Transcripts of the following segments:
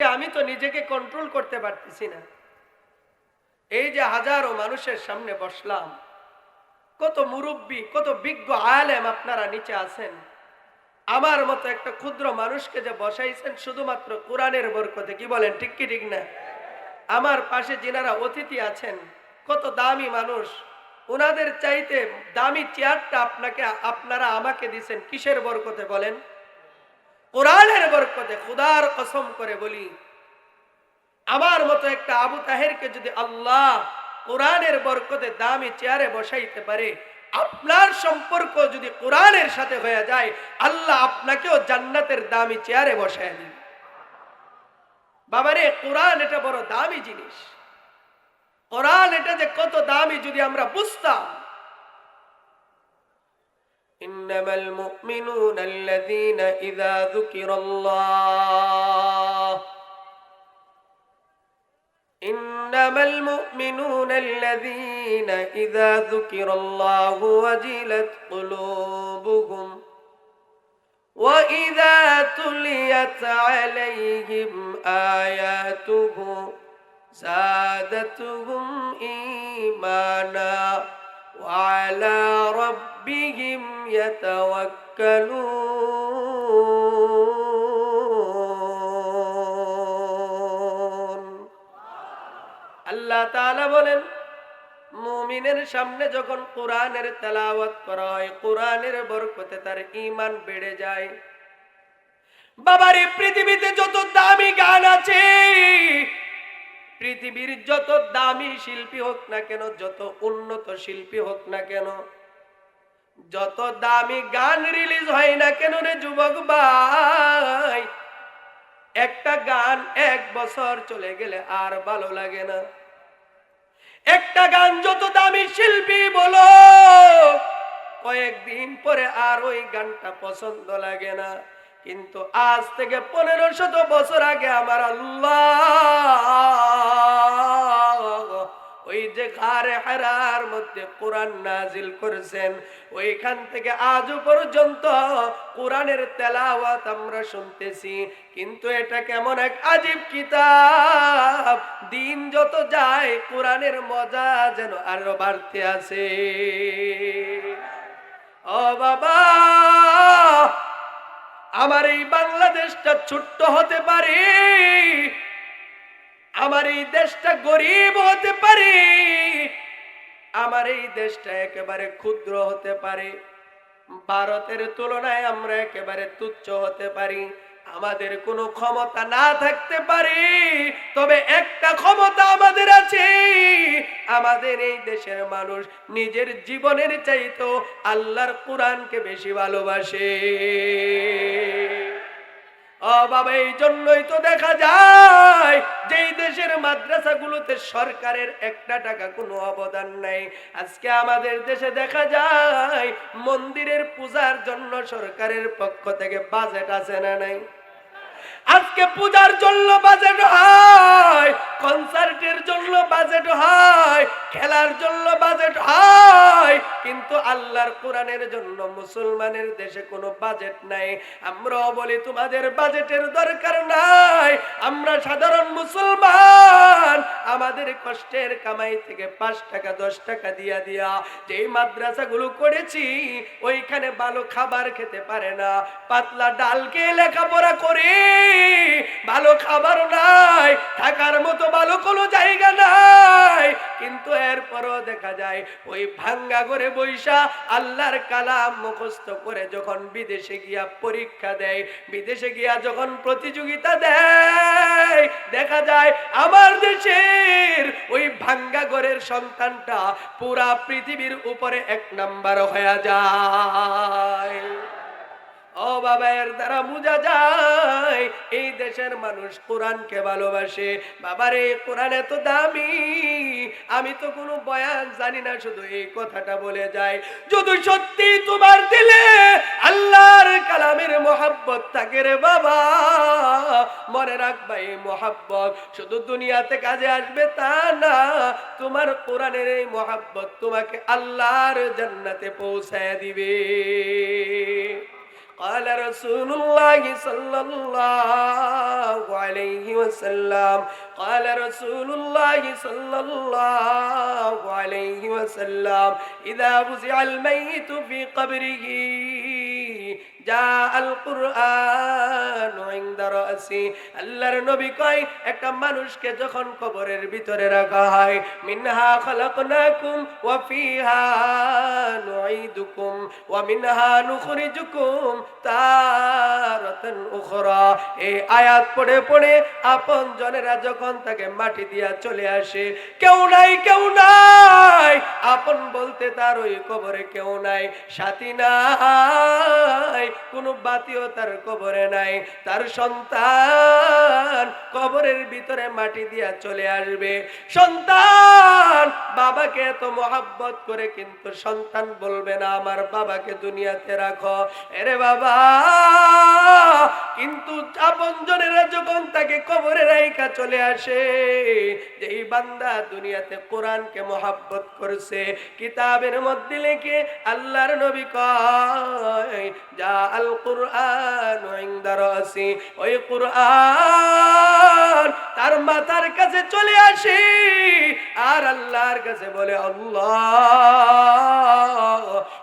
আমি তো নিজেকে কন্ট্রোল করতে পারতেছি না। এই যে হাজারো মানুষের সামনে বসলাম, কত মুরব্বী, কত বিজ্ঞ আলেম আপনারা নিচে আছেন। আমার মতো একটা ক্ষুদ্র মানুষকে যে বসাইছেন শুধুমাত্র কোরআনের বরকতে, কি বলেন, ঠিক কি, ঠিক না? আমার পাশে যিনারা অতিথি আছেন, কত দামি মানুষ ওনাদের চাইতে দামি চেয়ারটা আপনাকে, আপনারা আমাকে দিছেন, কিসের বরকতে বলেন? কোরআনের বরকতে খুদার কসম করে বলি, আমার মতো একটা আবু তাহেরকে যদি আল্লাহ কোরআনের বরকতে দামি চেয়ারে বসাইতে পারে, আপনার সম্পর্ক যদি কোরআনের সাথে হয়ে যায়, আল্লাহ আপনাকেও জান্নাতের দামি চেয়ারে বসায় দিন বাবারে, কোরআন এটা বড় দামি জিনিস। কোরআন এটা যে কত দামি যদি আমরা বুঝতাম إنما المؤمنون الذين إذا ذكر الله إنما المؤمنون الذين إذا ذكر الله وجلت قلوبهم وإذا تليت عليهم آياته زادتهم إيمانا وعلى ربهم يتوكلون আল্লাহ তাআলা বলেন মুমিনের সামনে যখন কোরআনের তেলাওয়াত করা হয় কোরআনের বরকতে তার ঈমান বেড়ে যায় বাবারে পৃথিবীতে যত দামি গান আছে পৃথিবীর যত দামি শিল্পী হোক না কেন, যত উন্নত শিল্পী হোক না কেন, যত দামি গান রিলিজ হয় না কেন রে যুবক ভাই, একটা গান এক বছর চলে গেলে আর ভালো লাগে না। একটা গান যত দামি শিল্পী বলো, কয়েকদিন পরে আর ওই গানটা পছন্দ লাগে না। কিন্তু আজ থেকে পনেরো শত বছর আগে আমার আল্লাহ হারার মধ্যে কোরআন নাজিল করেছেন। ওইখান থেকে আজও পর্যন্ত কোরআনের তেলাওয়াত আমরা শুনতেছি, কিন্তু এটা কেমন এক আজীব কিতাব। দিন যত যায়, কোরআনের মজা যেন আরও বাড়তে আছে। ও বাবা, আমার এই বাংলাদেশটা ছোট্ট হতে পারে? আমার এই দেশটা গরিব হতে পারে, আমার এই দেশটা একেবারে ক্ষুদ্র হতে পারে, ভারতের তুলনায় আমরা একেবারে তুচ্ছ হতে পারি, আমাদের কোনো ক্ষমতা না থাকতে পারে, তবে একটা ক্ষমতা আমাদের আছে, আমাদের এই দেশের মানুষ নিজের জীবনের চাইতো আল্লাহর কোরআনকে বেশি ভালোবাসে। বাবা এই জন্যই তো দেখা যায় যেই দেশের মাদ্রাসাগুলোতে সরকারের একটা টাকা কোনো অবদান নাই। আজকে আমাদের দেশে দেখা যায় মন্দিরের পূজার জন্য সরকারের পক্ষ থেকে বাজেট আছে না নাই? আজকে পূজার জন্য বাজেট হয় কনসার্টের জন্য বাজেট হয়, খেলার জন্য বাজেট হয়, কিন্তু আল্লাহর কোরআনের জন্য মুসলমানের দেশে কোনো বাজেট নাই। আমরাও বলি, তোমাদের বাজেটের দরকার নাই। আমরা সাধারণ মুসলমান, আমাদের কষ্টের কামাই থেকে পাঁচ টাকা, দশ টাকা দিয়া দিয়া যেই মাদ্রাসাগুলো করেছি, ওইখানে ভালো খাবার খেতে পারে না। পাতলা ডাল খেয়ে লেখাপড়া করে, ভালো খাবার নাই, থাকার মতো ভালো কোনো জায়গা নাই। কিন্তু এরপরও দেখা যায়, ওই ভাঙ্গা করে বৈশা আল্লাহর কালাম মুখস্থ করে যখন বিদেশে গিয়া পরীক্ষা দেয়, বিদেশে গিয়া যখন প্রতিযোগিতা দেয় দেখা যায় আমার দেশের ওই ভাঙ্গা ঘরের সন্তানটা পুরা পৃথিবীর উপরে এক নাম্বার হয়ে যায়। ও বাবা এর দ্বারা বোঝা যায়, এই দেশের মানুষ কোরআনকে ভালোবাসে। বাবার এই কোরআন এত দামি, আমি তো কোনো বয়ান জানি না, শুধু এই কথাটা বলে যায়। যদি সত্যি তোমার দিলে আল্লাহর কালামের মোহাব্বত থাকে রে বাবা, মনে রাখবা এই মোহাব্বত শুধু দুনিয়াতে কাজে আসবে তা না, তোমার কোরআনের এই মোহাব্বত তোমাকে আল্লাহর জান্নাতে পৌঁছায় দিবে। قال رسول الله صلى الله عليه وسلم. قال رسول الله صلى الله عليه وسلم. إذا فزع الميت في قبره যা আল কয়, একটা মানুষকে যখন কবরের রাখা মিনহা ওয়া ওয়া মিনহা আয়াত পড়ে পড়ে আপন জনেরা যখন তাকে মাটি দিয়া চলে আসে, কেউ নাই কেউ নাই। আপন বলতে তার ওই কবরে কেউ নাই, সাথী নাই। কোনো বাতিও তার কবরে নাই। তার সন্তান কবরের ভিতরে মাটি দিয়া চলে আসবে। সন্তান, বাবাকে এত মহাব্বত করে কিন্তু সন্তান বলবে না, আমার বাবাকে দুনিয়াতে রাখো। এরে বাবা, কিন্তু আপন জনেরা যখন তাকে কবরে রাইকা চলে আসে, যেই বান্দা দুনিয়াতে কোরআনকে মহাব্বত করছে, কিতাবের মধ্যে লিখে আল্লাহর নবী কয়, যা তার মাথার কাছে চলে আসি আর আল্লাহর কাছে বলে, আল্লাহ,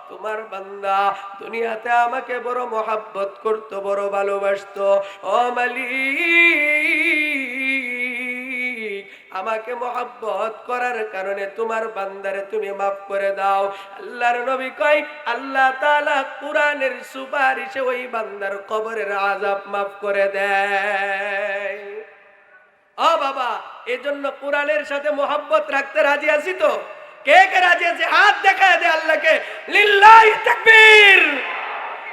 তোমার বান্দা দুনিয়াতে আমাকে বড় মহাব্বত করতো, বড় ভালোবাসতো। ও মালিক আমাকে মহাব্বত করার কারণে তোমার বান্দারে তুমি মাফ করে দাও। আল্লাহর নবী কয়, আল্লাহ তালা কোরআনের সুপারিশে ওই বান্দার কবরের আযাব মাফ করে দেয়। ও বাবা, এজন্য কোরআনের সাথে মোহাব্বত রাখতে রাজি আছি তো? কে কে রাজি আছে? হাত দেখায় দে আল্লাহকে। লিল্লাহি তাকবীর।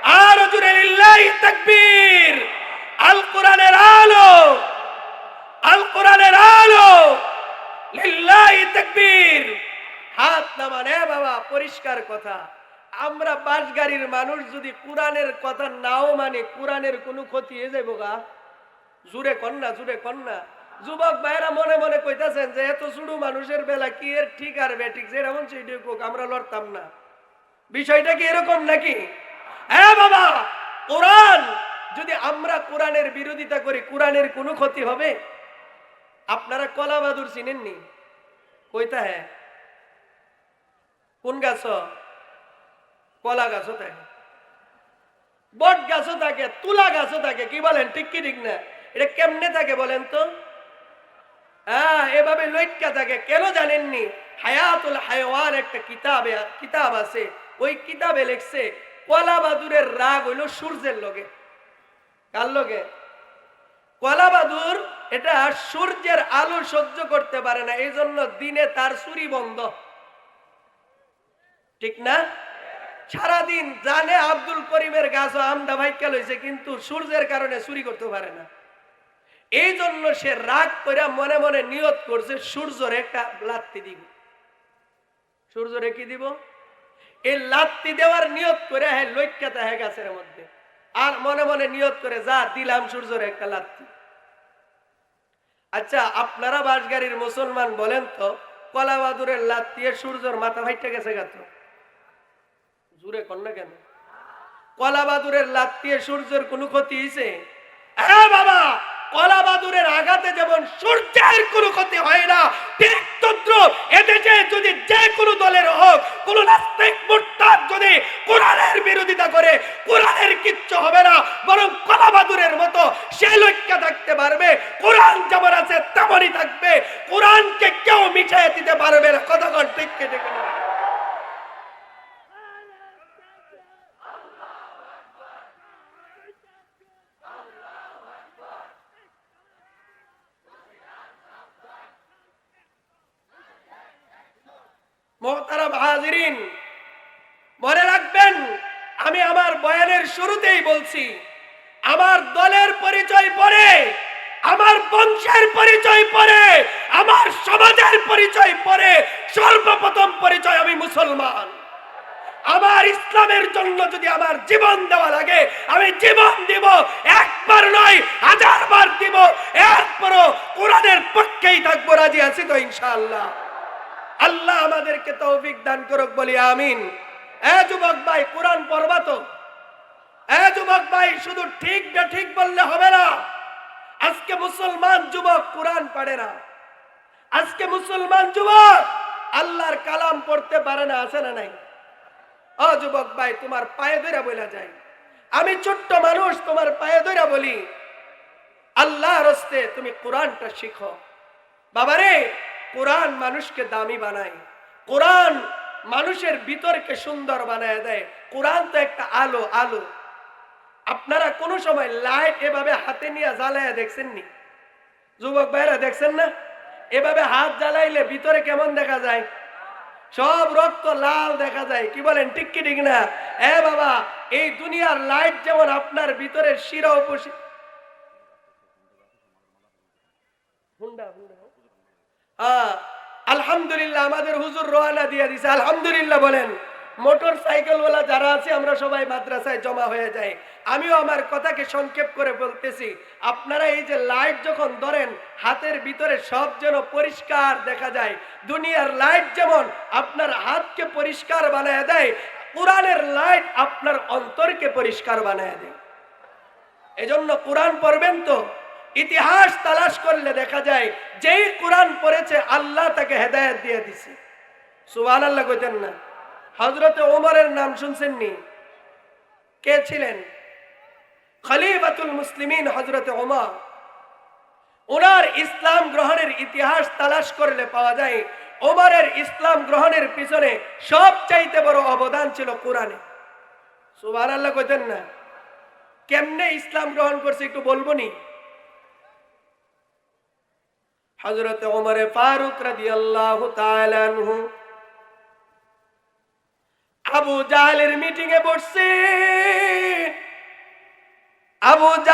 আর জুড়ে লিল্লাহি তাকবীর। আল কোরআনের আলো। আল কোরআনের আলো। লিল্লাহি তাকবীর। হাত নামানে বাবা, পরিষ্কার কথা। আমরা বাস গাড়ির মানুষ যদি কোরআনের কথা নাও মানে কোরআনের কোনো ক্ষতি হয়ে যাইব গা? জুড়ে কন্যা জুড়ে কন্যা। যুবক ভাইরা মনে মনে কইতাছেন যে, এত শুরু মানুষের বেলা কি এর ঠিক আর বেঠিক যে এমন সেইটি কোক আমরা লড়তাম না। বিষয়টা কি এরকম নাকি? হ্যাঁ বাবা, কোরআন! যদি আমরা কোরআনের বিরোধিতা করি, কোরআনের কোনো ক্ষতি হবে? আপনারা কলা বাদুর চিনেননি? কইতা হ্যাঁ কোন গাছ? কলা গাছও থাকে। বট গাছও থাকে, তুলা গাছও থাকে, কি বলেন, ঠিক কি ঠিক না? এটা কেমনে থাকে বলেন তো? হ্যাঁ এভাবে লইটকা থাকে, কেন জানেননি? হায়াতুল হায়ওয়ান একটা কিতাবে, কিতাব আছে, ওই কিতাবে লিখছে কলা বাদুরের রাগ হইল সূর্যের লগে। কার লগে? কলা বাদুর এটা সূর্যের আলো সহ্য করতে পারে না এই জন্য দিনে তার চুরি বন্ধ। ঠিক না? সারাদিন জানে আব্দুল করিমের গাছ আমদা ভাইকা লইছে, কিন্তু সূর্যের কারণে চুরি করতে পারে না। এই জন্য সে রাগ করে মনে মনে নিয়ত করছে, সূর্যরে একটা লাত্তি দিব। সূর্যরে কি দিব? এই লাত্তি দেওয়ার নিয়ত করে হ্যাঁ লৈক্যাতা হ্যাঁ গাছের মধ্যে। আর মনে মনে নিয়ত করে, যা দিলাম সূর্যরে একটা লাত্তি আচ্ছা আপনারা বাসগাড়ির মুসলমান বলেন তো কলা বাদুরের লাত্তিয়ে সূর্যর মাথা ভাইটা গেছে গেত জুড়ে কর না কেন? কলা বাদুরের লাত্তিয়ে সূর্যের কোনো ক্ষতি হয়েছে হ্যাঁ বাবা! কলা বাদুরের আঘাতে যেমন সূর্যের কোনো ক্ষতি হয় না, ঠিক এদেশে যদি যে কোনো দলের হোক, কোন নাস্তিক মোর্তার যদি কোরআনের বিরোধিতা করে, কোরআনের কিচ্ছু হবে না, বরং কলাবাদুরের মতো সে লক্ষ্য থাকতে পারবে কোরআন যেমন আছে তেমনই থাকবে কোরআনকে কেউ মিশিয়ে দিতে পারবে না কথা কন ঠিক কে ঠিক না মনে রাখবেন, আমি আমার বয়ানের শুরুতেই বলছি, আমার দলের পরিচয় পরে আমার বংশের পরিচয় পরে আমার সমাজের পরিচয় পরে সর্বপ্রথম পরিচয় আমি মুসলমান। আমার ইসলামের জন্য যদি আমার জীবন দেওয়া লাগে, আমি জীবন দিব, একবার নয় হাজার বার দিব, এরপরও কোরআনের পক্ষেই থাকব, রাজি আছি তো ইনশাআল্লাহ। আল্লাহ আমাদেরকে তৌফিক দান করুক, বলি আমিন। এ যুবক ভাই, কোরআন পড়বা তো। এ যুবক ভাই, শুধু ঠিক না ঠিক বললে হবে না। আজকে মুসলমান যুবক কোরআন পড়ে না। আজকে মুসলমান যুবক আল্লাহর কালাম পড়তে পারে না, আছে না নাই? অ যুবক ভাই, তোমার পায়ে ধরে বলা যায় আমি ছোট্ট মানুষ, তোমার পায়ে ধরে বলি আল্লাহ রস্তে তুমি কোরআনটা শিখো। বাবারে কোরআন মানুষকে দামি বানায়। কোরআন মানুষের ভিতরকে সুন্দর বানায় দেয়। কোরআন তো একটা আলো আলো। আপনারা কোনো সময় লাইট এভাবে হাতে নিয়ে জ্বালায় দেখছেননি? যুবক ভাইরা দেখছেন না? এভাবে হাত জ্বালাইলে ভিতরে কেমন দেখা যায়? সব রক্ত লাল দেখা যায়। কি বলেন, ঠিক কি, ঠিক না? এ বাবা, এই দুনিয়ার লাইট যেমন আপনার ভিতরের শিরা উপসি আলহামদুলিল্লাহ, আমাদের হুজুর রোহানা দিয়ে দিছে। আলহামদুলিল্লাহ বলেন, মোটর সাইকেল সাইকেলওয়ালা যারা আছে, আমরা সবাই মাদ্রাসায় জমা হয়ে যাই। আমিও আমার কথাকে সংক্ষেপ করে বলতেছি, আপনারা এই যে লাইট যখন ধরেন, হাতের ভিতরে সব যেন পরিষ্কার দেখা যায়। দুনিয়ার লাইট যেমন আপনার হাতকে পরিষ্কার বানায় দেয়, কোরআনের লাইট আপনার অন্তরকে পরিষ্কার বানায় দেয়। এজন্য কোরআন পড়বেন তো? ইতিহাস তালাশ করলে দেখা যায়, যেই কোরআন পড়েছে, আল্লাহ তাকে হেদায়েত দিয়ে দিছে। সুবহান আল্লাহ কইতেন না। হজরতে ওমরের নাম শুনছেন নি? কে ছিলেন? খলিফাতুল মুসলিমিন হজরতে ওমর। ওনার ইসলাম গ্রহণের ইতিহাস তালাশ করলে পাওয়া যায়, ওমরের ইসলাম গ্রহণের পিছনে সবচাইতে বড় অবদান ছিল কোরআনে। সুবহান আল্লাহ কইতেন না। কেমনে ইসলাম গ্রহণ করছে একটু বলব নি? হজরত ওমরে ফারুক রাজি আল্লাহ আবু জাহালের মিটিং এ বসছে আবু